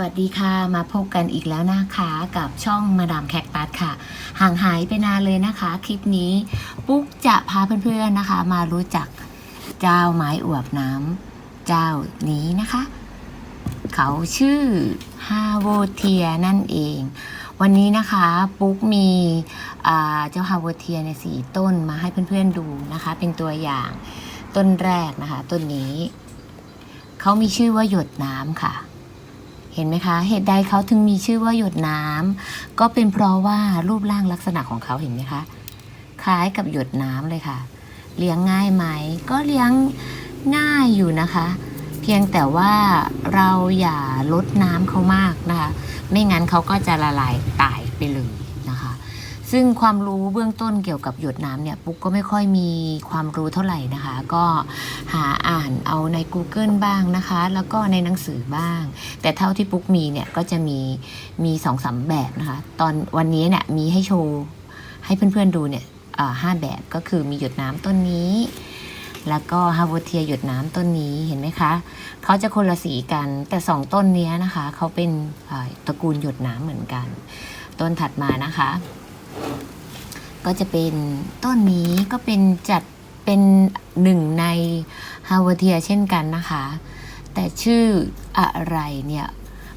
วัสดีค่ะมาพบกันอีกแล้วนะคะกับช่องมาดามแคคตัสค่ะ ห่างหายไปนานเลยนะคะ คลิปนี้ปุ๊กจะพาเพื่อนๆนะคะ มารู้จักเจ้าไม้อวบน้ำเจ้านี้นะคะ เขาชื่อฮาโวเทียนั่นเอง วันนี้นะคะปุ๊กมีเจ้าฮาโวเทียเนี่ยสีต้นมาให้เพื่อนๆดูนะคะ เป็นตัวอย่างต้นแรกนะคะ ต้นนี้ เขามีชื่อว่าหยดน้ำค่ะ เห็นไหมคะ เหตุใดเขาถึงมีชื่อว่าหยดน้ำก็เป็นเพราะว่ารูปร่างลักษณะของเขาเห็นไหมคะ คล้ายกับหยดน้ำเลยค่ะ เลี้ยงง่ายไหม ก็เลี้ยงง่ายอยู่นะคะ เพียงแต่ว่าเราอย่าลดน้ำเขามากนะคะ ไม่งั้นเขาก็จะละลายตายไปเลย ซึ่งความรู้เบื้องต้นเกี่ยวกับหยดน้ำเนี่ยปุ๊กก็ไม่ค่อยมีความรู้เท่าไหร่นะคะ ก็หาอ่านเอาใน Google บ้างนะคะ แล้วก็ในหนังสือบ้าง แต่เท่าที่ปุ๊กมีเนี่ยก็จะมีมีสองสามแบบนะคะ ตอนวันนี้เนี่ยมีให้โชว์ให้เพื่อนๆดูเนี่ยห้าแบบก็คือมีหยดน้ำต้นนี้ แล้วก็ฮาวเทียหยดน้ำต้นนี้เห็นไหมคะเขาจะคนละสีกันแต่สองต้นนี้นะคะเขาเป็นตระกูลหยดน้ำเหมือนกัน ต้นถัดมานะคะ ก็จะเป็นต้นนี้ก็เป็นจัดเป็นหนึ่งในฮาวเทียเช่นกันนะคะ แต่ชื่ออะไรเนี่ย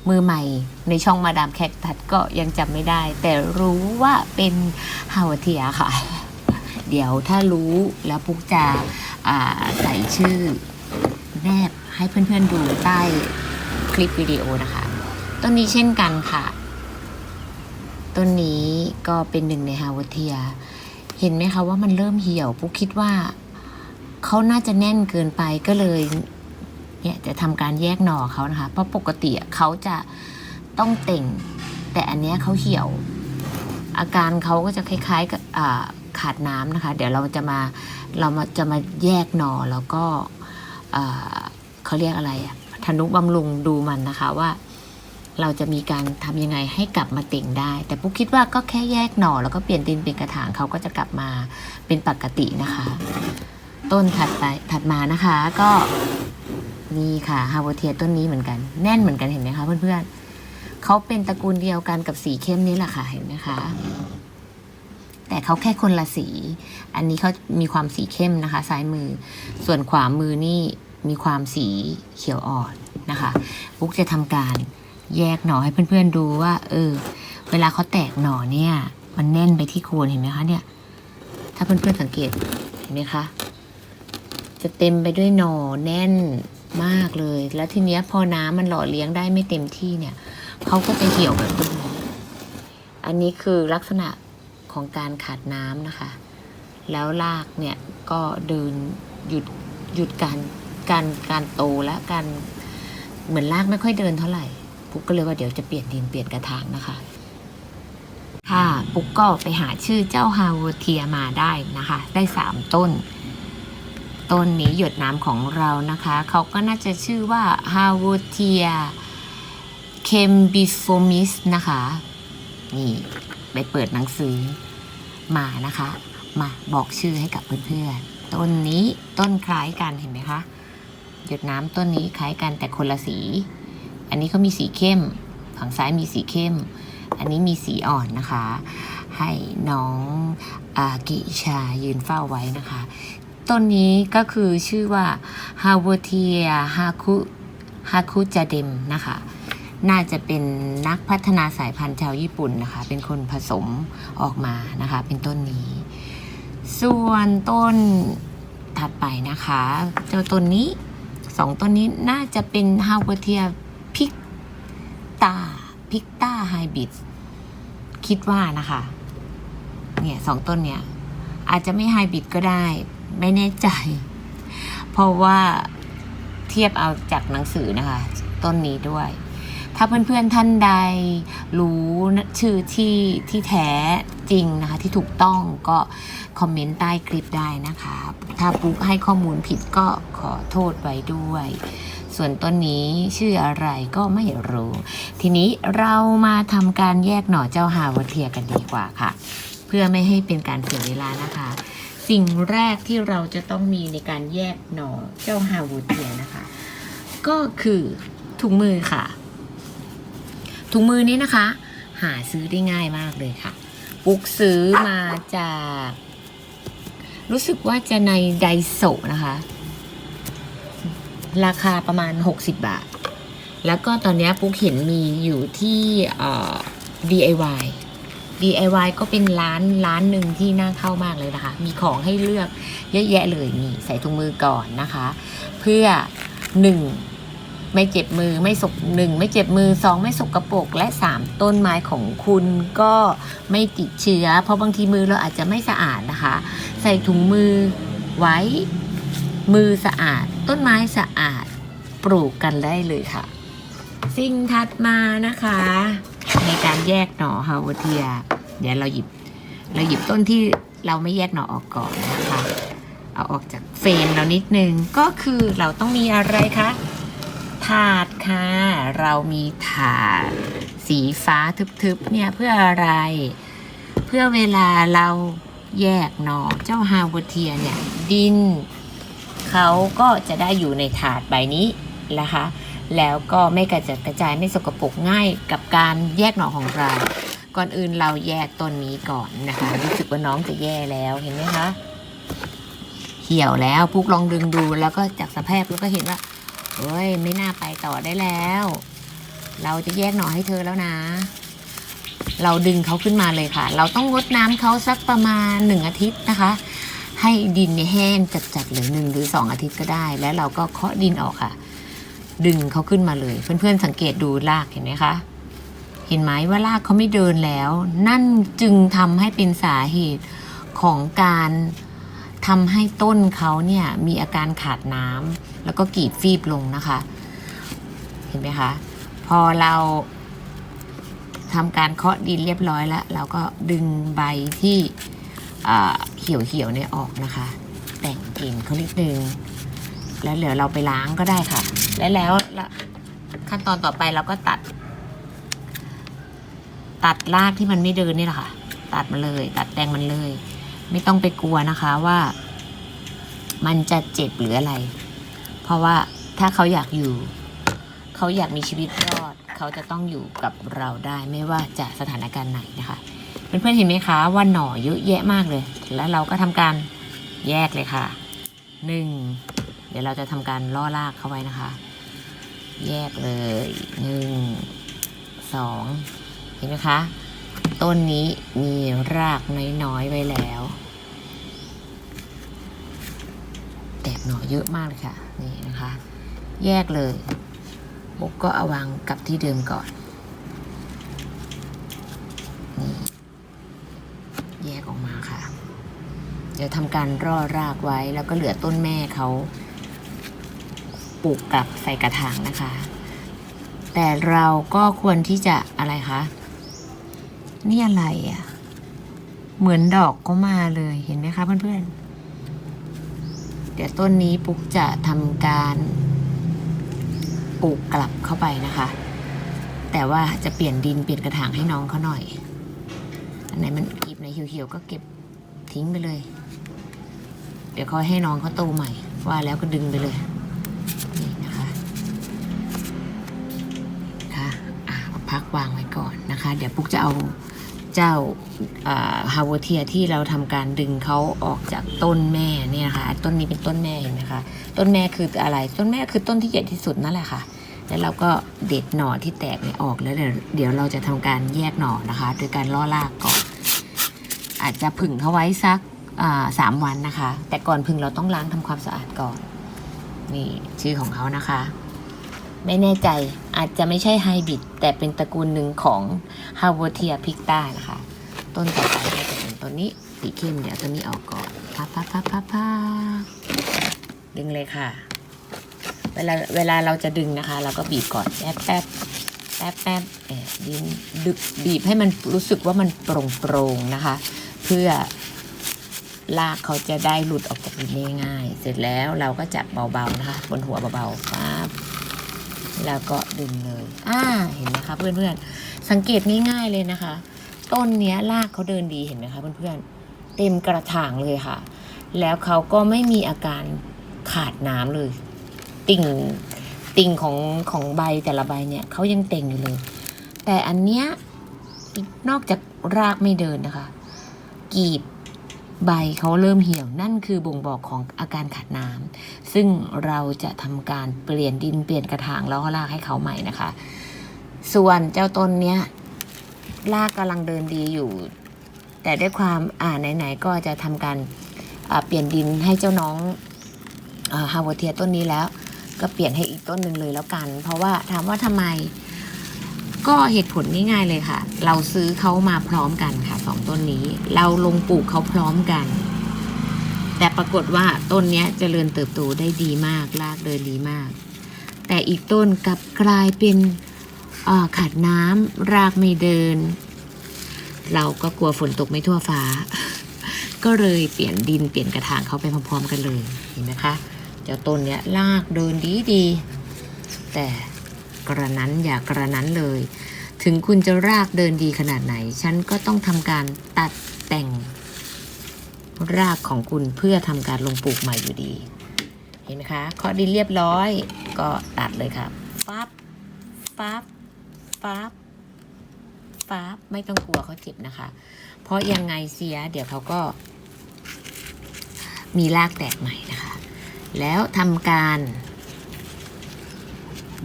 มือใหม่ในช่องมาดามแคคตัดก็ยังจำไม่ได้ แต่รู้ว่าเป็นฮาวเทียค่ะ เดี๋ยวถ้ารู้แล้วปุ๊กจะอ่าใส่ชื่อแนบให้เพื่อนๆดูใต้คลิปวิดีโอนะคะ ต้นนี้เช่นกันค่ะ ต้นนี้ก็เป็นหนึ่งในฮาวเทีย เห็นไหมคะว่ามันเริ่มเหี่ยวปุ๊กคิดว่าเขาน่าจะแน่นเกินไปก็เลยเนี่ยจะทำการแยกหน่อเขานะคะ เพราะปกติเขาจะต้องเต่ง แต่อันเนี้ยเขาเหี่ยว อาการเขาก็จะคล้ายๆกับขาดน้ำนะคะ เดี๋ยวเราจะมาเรามาจะมาแยกหน่อแล้วก็เขาเรียกอะไรอะทนุบำรุงดูมันนะคะว่า เราจะมีการทำยังไงให้กลับมาเต่งได้ แต่ปุ๊กคิดว่าก็แค่แยกหน่อแล้วก็เปลี่ยนดินเป็นกระถางเขาก็จะกลับมาเป็นปกตินะคะ ต้นถัดไปถัดมานะคะก็นี่ค่ะฮาวเทียต้นนี้เหมือนกัน แน่นเหมือนกันเห็นไหมคะเพื่อนๆเขาเป็นตระกูลเดียวกันกับสีเข้มนี้แหละค่ะเห็นไหมคะแต่เขาแค่คนละสี อันนี้เขามีความสีเข้มนะคะ ซ้ายมือ ส่วนขวามือนี่มีความสีเขียวอ่อนนะคะปุ๊กจะทำการ แยกหน่อให้เพื่อนๆดูว่า เออ เวลาเขาแตกหน่อเนี่ย มันแน่นไปที่โคนเห็นไหมคะเนี่ย ถ้าเพื่อนๆสังเกตเห็นไหมคะ จะเต็มไปด้วยหน่อแน่นมากเลย แล้วทีเนี้ยพอน้ำมันหล่อเลี้ยงได้ไม่เต็มที่เนี่ยเขาก็จะเหี่ยวแบบนี้อันนี้คือลักษณะของการขาดน้ำนะคะ แล้วรากเนี่ยก็เดินหยุดหยุดการการการโตและการเหมือนรากไม่ค่อยเดินเท่าไหร่ ปุ๊กก็เลยว่าเดี๋ยวจะเปลี่ยนดินเปลี่ยนกระถางนะคะ ค่ะปุ๊กก็ไปหาชื่อเจ้าฮาวเทียมาได้นะคะ ได้สามต้น ต้นนี้หยดน้ำของเรานะคะ เขาก็น่าจะชื่อว่าฮาวเทียเคมบิโฟมิสนะคะ นี่ไปเปิดหนังสือมานะคะ มาบอกชื่อให้กับเพื่อนๆ ต้นนี้ต้นคล้ายกันเห็นไหมคะหยดน้ำต้นนี้คล้ายกันแต่คนละสี อันนี้เขามีสีเข้ม ฝั่งซ้ายมีสีเข้ม อันนี้มีสีอ่อนนะคะ ให้น้องอากิชายืนเฝ้าไว้นะคะ ต้นนี้ก็คือชื่อว่าฮาวเทียฮาคุฮาคุจาเดมนะคะ น่าจะเป็นนักพัฒนาสายพันธุ์ชาวญี่ปุ่นนะคะ เป็นคนผสมออกมานะคะ เป็นต้นนี้ ส่วนต้นถัดไปนะคะ เจ้าต้นนี้สองต้นนี้น่าจะเป็นฮาวเทีย ตาพิกตาไฮบริดคิดว่านะคะ เนี่ยสองต้นเนี่ย อาจจะไม่ไฮบริดก็ได้ ไม่แน่ใจ เพราะว่าเทียบเอาจากหนังสือนะคะ ต้นนี้ด้วย ถ้าเพื่อนๆท่านใด รู้ชื่อที่ที่แท้จริงนะคะที่ถูกต้องก็คอมเมนต์ใต้คลิปได้นะคะ ถ้าปุ๊กให้ข้อมูลผิดก็ขอโทษไว้ด้วย ส่วนต้นนี้ชื่ออะไรก็ไม่รู้ ทีนี้เรามาทำการแยกหน่อเจ้าฮาวเทียกันดีกว่าค่ะ เพื่อไม่ให้เป็นการเสียเวลานะคะ สิ่งแรกที่เราจะต้องมีในการแยกหน่อเจ้าฮาวเทียนะคะ ก็คือถุงมือค่ะ ถุงมือนี้นะคะ หาซื้อได้ง่ายมากเลยค่ะ ปุ๊กซื้อมาจาก รู้สึกว่าจะในไดโซนะคะ ราคาประมาณ 60 บาท แล้วก็ตอนนี้ปุ๊กเห็นมีอยู่ที่ DIY DIY ก็เป็นร้านร้านหนึ่งที่น่าเข้ามากเลยนะคะ มีของให้เลือกเยอะแยะเลยนี่ใส่ถุงมือก่อนนะคะ เพื่อหนึ่ง ไม่เจ็บมือไม่สกหนึ่งไม่เจ็บมือสองไม่สกรปรกและสามต้นไม้ของคุณก็ไม่ติดเชื้อ เพราะบางทีมือเราอาจจะไม่สะอาดนะคะ ใส่ถุงมือไว้มือสะอาด ต้นไม้สะอาดปลูกกันได้เลยค่ะ สิ่งถัดมานะคะ ในการแยกหน่อฮาวเทีย เดี๋ยวเราหยิบ เราหยิบต้นที่เราไม่แยกหน่อออกก่อนนะคะ เอาออกจากเฟรมเรานิดนึงก็คือเราต้องมีอะไรคะ ถาดค่ะ เรามีถาด สีฟ้าทึบๆเนี่ยเพื่ออะไร เพื่อเวลาเราแยกหน่อเจ้าฮาวเทียเนี่ยดินเขาก็จะได้อยู่ในถาดใบนี้นะคะ แล้วก็ไม่กระจัดกระจายไม่สกปรกง่ายกับการแยกหน่อของเรา ก่อนอื่นเราแยกต้นนี้ก่อนนะคะรู้สึกว่าน้องจะแย่แล้วเห็นไหมคะเหี่ยวแล้วพุกลองดึงดูแล้วก็จากสภาพแล้วก็เห็นว่า เฮ้ย ไม่น่าไปต่อได้แล้ว เราจะแยกหน่อให้เธอแล้วนะ เราดึงเขาขึ้นมาเลยค่ะ เราต้องงดน้ำเขาสักประมาณหนึ่งอาทิตย์นะคะ ให้ดินเนี่ยแห้งจัดๆเลยหนึ่งหรือสองอาทิตย์ก็ได้ แล้วเราก็เคาะดินออกค่ะ ดึงเขาขึ้นมาเลย เพื่อนๆสังเกตดูรากเห็นไหมคะเห็นไหมว่ารากเขาไม่เดินแล้ว นั่นจึงทำให้เป็นสาเหตุของการ ทำให้ต้นเขาเนี่ยมีอาการขาดน้ำแล้วก็กีดฟีบลงนะคะ เห็นไหมคะ พอเราทำการเคาะดินเรียบร้อยแล้ว เราก็ดึงใบที่อ่าเหี่ยวๆเนี่ยออกนะคะ แต่งกิ่งเขานิดนึง แล้วเหลือเราไปล้างก็ได้ค่ะ และแล้วขั้นตอนต่อไปเราก็ตัด ตัดรากที่มันไม่เดินนี่แหละค่ะ ตัดมันเลย ตัดแตงมันเลย ไม่ต้องไปกลัวนะคะว่า มันจะเจ็บหรืออะไร เพราะว่าถ้าเขาอยากอยู่ เขาอยากมีชีวิตรอด เขาจะต้องอยู่กับเราได้ไม่ว่าจะสถานการณ์ไหนนะคะเพื่อนๆเห็นไหมคะว่าหน่อเยอะแยะมากเลย แล้วเราก็ทำการแยกเลยค่ะหนึ่งเดี๋ยวเราจะทำการล่อรากเข้าไว้นะคะ แยกเลยหนึ่งสองเห็นไหมคะ ต้นนี้มีรากน้อยๆไว้แล้ว แตกหน่อเยอะมากเลยค่ะนี่นะคะ แยกเลยบุกก็เอาวางกลับที่เดิมก่อนนี่แยกออกมาค่ะ เดี๋ยวทำการร่อรากไว้แล้วก็เหลือต้นแม่เขาปลูกกลับใส่กระถางนะคะ แต่เราก็ควรที่จะอะไรคะนี่อะไรอะ่ะ เหมือนดอกก็มาเลยเห็นไหมคะเพื่อนๆ เดี๋ยวต้นนี้ปุ๊กจะทำการปลูกกลับเข้าไปนะคะ แต่ว่าจะเปลี่ยนดินเปลี่ยนกระถางให้น้องเขาหน่อย อันไหนมันกีบไหนเหี่ยวๆก็เก็บทิ้งไปเลย เดี๋ยวเขาให้น้องเขาโตใหม่ ว่าแล้วก็ดึงไปเลยนี่นะคะค่ะอะพักวางไว้ก่อนนะคะ เดี๋ยวปุ๊กจะเอา เจ้าฮาวเทียที่เราทำการดึงเขาออกจากต้นแม่เนี่ยนะคะต้นนี้เป็นต้นแม่เห็นไหมคะต้นแม่คืออะไรต้นแม่คือต้นที่ใหญ่ที่สุดนั่นแหละค่ะ แล้วเราก็เด็ดหน่อที่แตกเนี่ยออกแล้วเดี๋ยวเราจะทำการแยกหน่อนะคะ โดยการล่อรากก่อนอาจจะผึ่งเขาไว้สักสามวันนะคะ แต่ก่อนผึ่งเราต้องล้างทำความสะอาดก่อนนี่ชื่อของเขานะคะ ไม่แน่ใจอาจจะไม่ใช่ไฮบริดแต่เป็นตระกูลหนึ่งของฮาวเวเทียพิกตานะคะ ต้นต่อไปก็จะเป็นต้นนี้สีเข้มเดี๋ยวตัวนี้ออกก่อนพับพับพับพับพับดึงเลยค่ะ เวลาเวลาเราจะดึงนะคะ เราก็บีบก่อนแป๊บแป๊บแป๊บแป๊บเอ่อดินดึกบีบให้มันรู้สึกว่ามันโปร่งโปร่งๆนะคะ เพื่อลากเขาจะได้หลุดออกจากดินได้ง่าย เสร็จแล้วเราก็จับเบาๆนะคะ บนหัวเบาๆปั๊บ แล้วก็ดึงเลย อ่า เห็นไหมคะเพื่อนๆ สังเกตง่ายๆเลยนะคะ ต้นเนี้ยรากเขาเดินดีเห็นไหมคะเพื่อนๆ เต็มกระถางเลยค่ะ แล้วเขาก็ไม่มีอาการขาดน้ำเลย ติ่ง ติ่งของของใบแต่ละใบเนี่ยเขายังเต่งอยู่เลย แต่อันเนี้ยนอกจากรากไม่เดินนะคะ กีบ ใบเขาเริ่มเหี่ยวนั่นคือบ่งบอกของอาการขาดน้ำซึ่งเราจะทำการเปลี่ยนดินเปลี่ยนกระถางแล้วก็รากให้เขาใหม่นะคะ ส่วนเจ้าต้นเนี้ยรากกำลังเดินดีอยู่ แต่ด้วยความอ่าไหนๆก็จะทำการอ่าเปลี่ยนดินให้เจ้าน้องฮาวเทียต้นนี้แล้ว ก็เปลี่ยนให้อีกต้นหนึ่งเลยแล้วกัน เพราะว่าถามว่าทำไม ก็เหตุผลง่ายๆเลยค่ะ เราซื้อเขามาพร้อมกันค่ะสองต้นนี้ เราลงปลูกเขาพร้อมกัน แต่ปรากฏว่าต้นนี้จเจริญเติบโตได้ดีมากรากเดินดีมาก แต่อีกต้นกลับกลายเป็นขาดน้ำรากไม่เดิน เราก็กลัวฝนตกไม่ทั่วฟ้า ก็เลยเปลี่ยนดินเปลี่ยนกระถางเขาไปพร้อมๆกันเลยเห็นไหมคะเจ้าต้นเนี้ยรากเดินดีดีๆแต่ กระนั้นอย่ากระนั้นเลย ถึงคุณจะรากเดินดีขนาดไหน ฉันก็ต้องทำการตัดแต่ง รากของคุณเพื่อทำการลงปลูกใหม่อยู่ดี เห็นไหมคะเคาะดินเรียบร้อย ก็ตัดเลยครับปั๊บปั๊บปั๊บปั๊บไม่ต้องกลัวเขาเจ็บนะคะ เพราะยังไงเสีย เดี๋ยวเขาก็ มีรากแตกใหม่นะคะ แล้วทำการ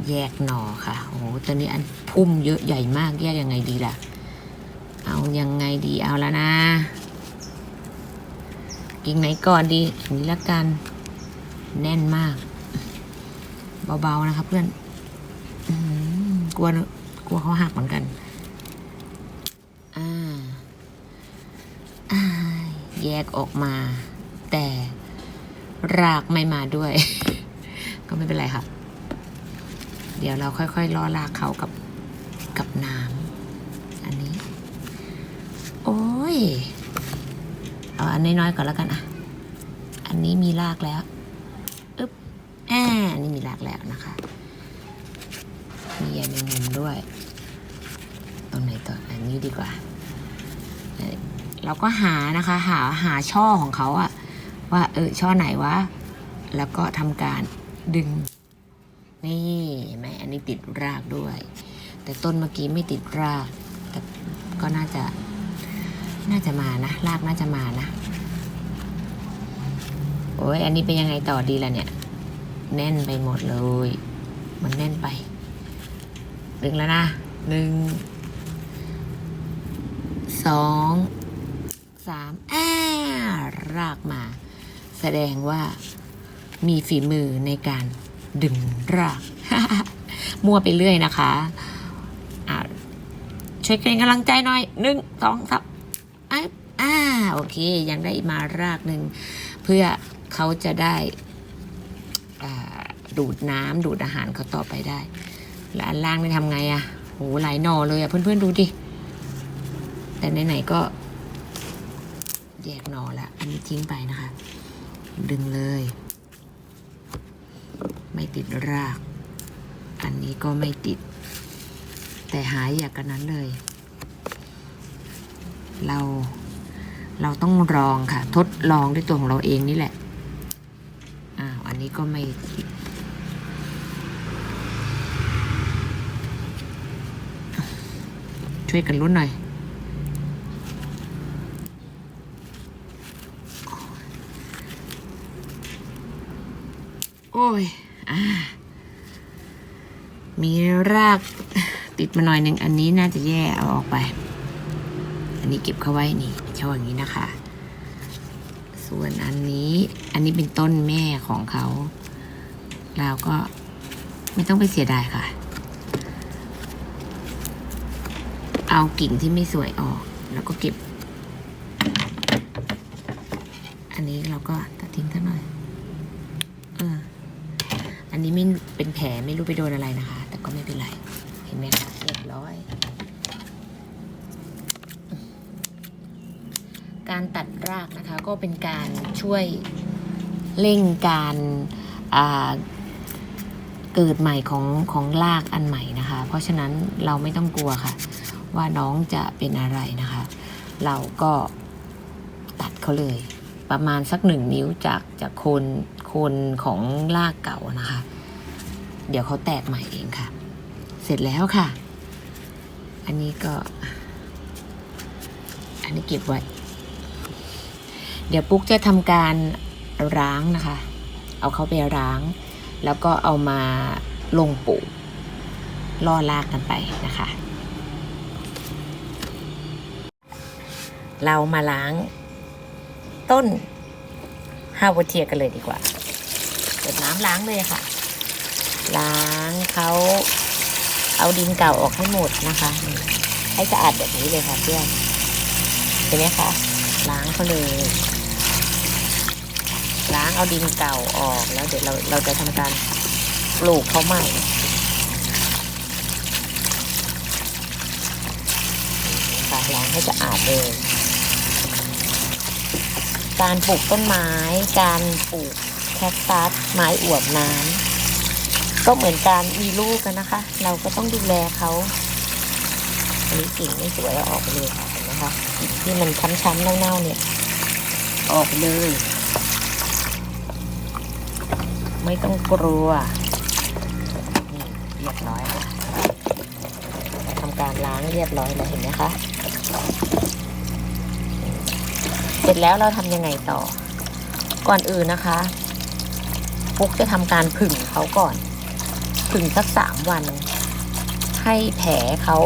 แยกหน่อค่ะ โอ้โหตอนนี้อันพุ่มเยอะใหญ่มาก แยกยังไงดีล่ะ เอายังไงดีเอาแล้วนะ กิ่งไหนก่อนดีอันนี้ละกัน แน่นมาก เบาๆนะคะเพื่อนอกลัวกลัวเขาหักเหมือนกันอ่าอ่าแยกออกมา แต่รากไม่มาด้วย ก็ไม่เป็นไรค่ะ เดี๋ยวเราค่อยๆล่อรากเขากับกับน้ำอันนี้ โอ้ย เอาอันน้อยๆก่อนแล้วกันอะ อันนี้มีรากแล้วอึ๊บอ่าอันนี้มีรากแล้วนะคะ มีใยแมงมุมด้วย ตรงไหนต่ออันนี้ดีกว่า เราก็หานะคะ หาหาช่อของเขาอะว่าเออช่อไหนวะ แล้วก็ทำการดึง นี่เห็นไหมอันนี้ติดรากด้วย แต่ต้นเมื่อกี้ไม่ติดราก แต่ก็น่าจะ น่าจะมานะ รากน่าจะมานะ โอ้ยอันนี้เป็นยังไงต่อดีล่ะเนี่ย แน่นไปหมดเลย มันแน่นไปดึงแล้วนะหนึ่งสองสามอ้ารากมา แสดงว่ามีฝีมือในการ ดึงรากมั่วไปเรื่อยนะคะะช่วยเป็นกำลังใจหน่อยหนึ่งสองสามอ่าโอเค ยังได้มารากหนึ่งเพื่อเขาจะได้ดูดน้ำดูดอาหารเขาต่อไปได้ แล้วอันล่างนี่ทำไงอะโหหลายหน่อเลยอะเพื่อนๆดูดิ แต่ไหนๆก็แยกนอละอันนี้ทิ้งไปนะคะ ดึงเลย ไม่ติดราก อันนี้ก็ไม่ติด แต่หายอยากกันนั้นเลย เราเราต้องลองค่ะ ทดลองด้วยตัวของเราเองนี่แหละ อ้าว อันนี้ก็ไม่ติดช่วยกันลุ้นหน่อย โอ้ย มีรากติดมาหน่อยหนึ่งอันนี้น่าจะแย่เอาออกไป อันนี้เก็บเข้าไว้นี่ช่ออย่างนี้นะคะ ส่วนอันนี้อันนี้เป็นต้นแม่ของเขา เราก็ไม่ต้องไปเสียดายค่ะ เอากิ่งที่ไม่สวยออก แล้วก็เก็บ อันนี้เราก็ตัดทิ้งซะหน่อย อันนี้ไม่เป็นแผลไม่รู้ไปโดนอะไรนะคะ แต่ก็ไม่เป็นไร เห็นไหมคะเรียบร้อย การตัดรากนะคะก็เป็นการช่วยเร่งการเกิดใหม่ของของรากอันใหม่นะคะ เพราะฉะนั้นเราไม่ต้องกลัวค่ะ ว่าน้องจะเป็นอะไรนะคะ เราก็ตัดเขาเลย ประมาณสักหนึ่งนิ้วจากจากโคน คนของรากเก่านะคะ เดี๋ยวเขาแตกใหม่เองค่ะ เสร็จแล้วค่ะ อันนี้ก็ อันนี้เก็บไว้ เดี๋ยวปุ๊กจะทำการล้างนะคะ เอาเขาไปล้าง แล้วก็เอามาลงปลูกล่อลากกันไปนะคะ เรามาล้างต้นฮาวเทียกันเลยดีกว่า เปิดน้ำล้างเลยค่ะ ล้างเขาเอาดินเก่าออกให้หมดนะคะ ให้สะอาดแบบนี้เลยค่ะเพื่อนเห็นไหมคะล้างเขาเลย ล้างเอาดินเก่าออกแล้วเดี๋ยวเราเราจะทำการปลูกเขาใหม่ค่ะล้างให้สะอาดเลยการปลูกต้นไม้ การปลูก คคตัสไม้อวบน้ำก็เหมือนการมีลูกกันนะคะ เราก็ต้องดูแลเขาอันนี้กิ่งไม่สวยเอาออกไปเลยค่ะนไหมคะกิ่งที่มันช้ำๆเน่าๆเนี่ย ออกไปเลย ไม่ต้องกลัวนี่เรียบร้อยค่ะทำการล้างเรียบร้อยแล้วเห็นไหมคะเสร็จแล้วเราทำยังไงต่อ ก่อนอื่นนะคะ กจะทำการผึ่งเขาก่อน ผึ่งสักสามวัน ให้แผลเขา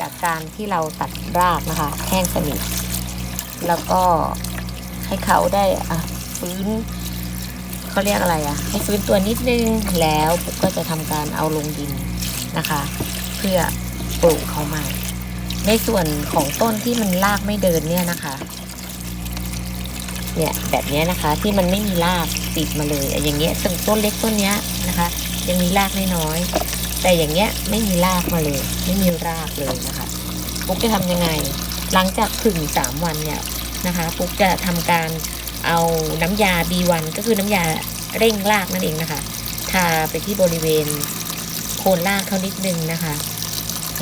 จากการที่เราตัดรากนะคะ แห้งสนิท แล้วก็ให้เขาได้อะฟื้นเขาเรียกอะไรอะให้ฟื้นตัวนิดนึงแล้วปุ๊กก็จะทำการเอาลงดินนะคะ เพื่อปลูกเขาใหม่ ในส่วนของต้นที่มันรากไม่เดินเนี่ยนะคะ เนี่ยแบบนี้นะคะที่มันไม่มีรากติดมาเลย อย่างเงี้ยต้นต้นเล็กต้นเนี้ยนะคะ ยังมีรากน้อยๆแต่อย่างเงี้ยไม่มีรากมาเลย ไม่มีรากเลยนะคะปุ๊กจะทำยังไง หลังจากผึ่งสามวันเนี่ยนะคะปุ๊กจะทำการเอาน้ำยา B1 ก็คือน้ำยาเร่งรากนั่นเองนะคะ ทาไปที่บริเวณโคนรากเขานิดนึงนะคะ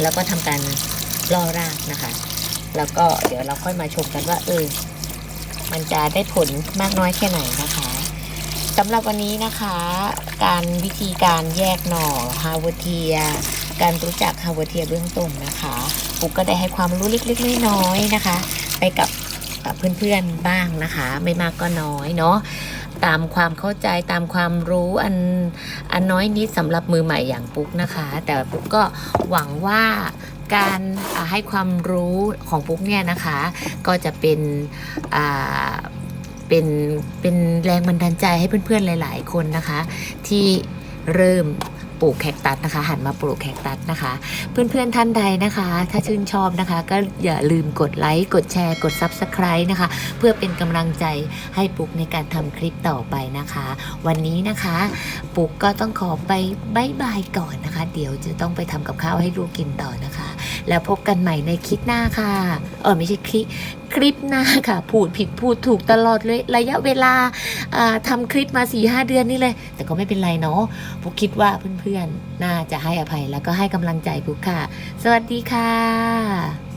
แล้วก็ทำการล่อรากนะคะ แล้วก็เดี๋ยวเราค่อยมาชมกันว่าเออ มันจะได้ผลมากน้อยแค่ไหนนะคะสำหรับวันนี้นะคะ การวิธีการแยกหน่อฮาวเทีย การรู้จักฮาวเทียเบื้องต้นนะคะปุ๊กก็ได้ให้ความรู้เล็กๆน้อยๆนะคะ ไปกับกับเพื่อนๆบ้างนะคะ ไม่มากก็น้อยเนาะตามความเข้าใจตามความรู้อันอันน้อยนิดสำหรับมือใหม่อย่างปุ๊กนะคะ แต่ปุ๊กก็หวังว่า การให้ความรู้ของปุ๊กเนี่ยนะคะ ก็จะเป็นเป็นเป็นแรงบันดาลใจให้เพื่อนๆหลาย ๆ คนนะคะ ที่เริ่ม ปลูกแคคตัสนะคะ หันมาปลูกแคคตัสนะคะ เพื่อนๆท่านใดนะคะ ถ้าชื่นชอบนะคะ ก็อย่าลืมกดไลค์กดแชร์ กด Subscribe นะคะ เพื่อเป็นกำลังใจให้ปุ๊กในการทำคลิปต่อไปนะคะ วันนี้นะคะปุ๊กก็ต้องขอไปบายบายก่อนนะคะ เดี๋ยวจะต้องไปทำกับข้าวให้ลูกกินต่อนะคะ แล้วพบกันใหม่ในคลิปหน้าค่ะเออไม่ใช่คลิป คลิปหน้าค่ะ พูดผิดพูดถูกตลอดเลยระยะเวลาทำทำคลิปมา4ีหเดือนนี่เลย แต่ก็ไม่เป็นไรเนาะปุ๊กคิดว่าเพื่อนๆ น่าจะให้อภัยแล้วก็ให้กำลังใจปุ๊กค่ะ สวัสดีค่ะ